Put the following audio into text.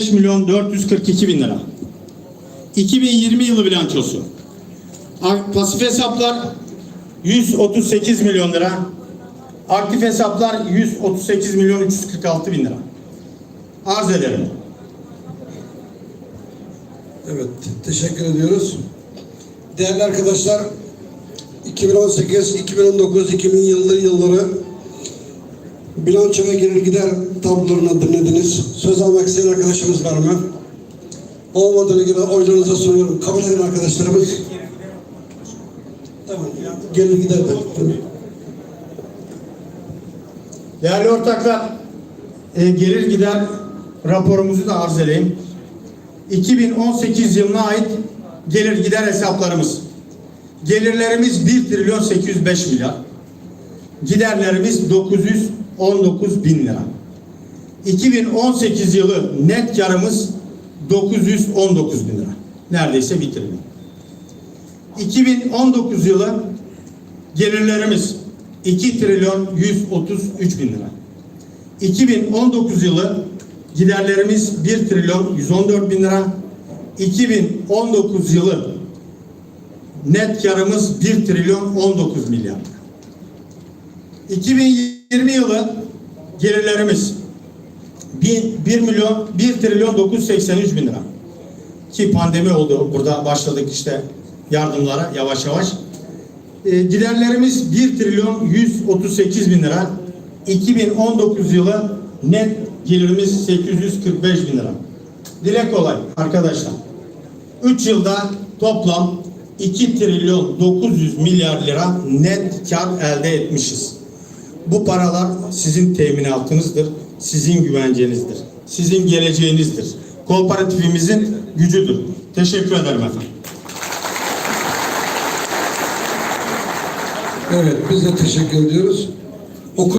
5 milyon 442 bin lira. 2020 yılı bilançosu. Pasif hesaplar 138 milyon lira. Aktif hesaplar 138 milyon 346 bin lira. Arz ederim. Evet, teşekkür ediyoruz. Değerli arkadaşlar, 2018, 2019, 2000 yılları yılları bilanço ve gider tablolarını dinlediniz. Söz almak isteyen arkadaşımız var mı? Olmadığını gibi oylarınıza soruyorum. Kabul edin arkadaşlarımız. Tamam, gelir gider de. Değerli ortaklar, e, gelir gider raporumuzu da arz edeyim. 2018 yılına ait gelir gider hesaplarımız. Gelirlerimiz 1 trilyon 805 milyar. Giderlerimiz 919 bin lira. 2018 yılı net karımız 919 bin lira. Neredeyse 1 trilyon. 2019 yılı gelirlerimiz 2 trilyon 133 bin lira. 2019 yılı giderlerimiz 1 trilyon 114 bin lira. 2019 yılı net karımız 1 trilyon 19 milyar lira. 2020 yılı gelirlerimiz 1, 1 milyon 1 trilyon 983 bin lira. Ki pandemi oldu. Burada başladık işte yardımlara yavaş yavaş. E, giderlerimiz 1 trilyon 138 bin lira. 2019 yılı net gelirimiz 845 bin lira. Dile kolay arkadaşlar. 3 yılda toplam 2 trilyon 900 milyar lira net kar elde etmişiz. Bu paralar sizin teminatınızdır, sizin güvencenizdir, sizin geleceğinizdir. Kooperatifimizin gücüdür. Teşekkür ederim efendim. Evet, biz de teşekkür ediyoruz.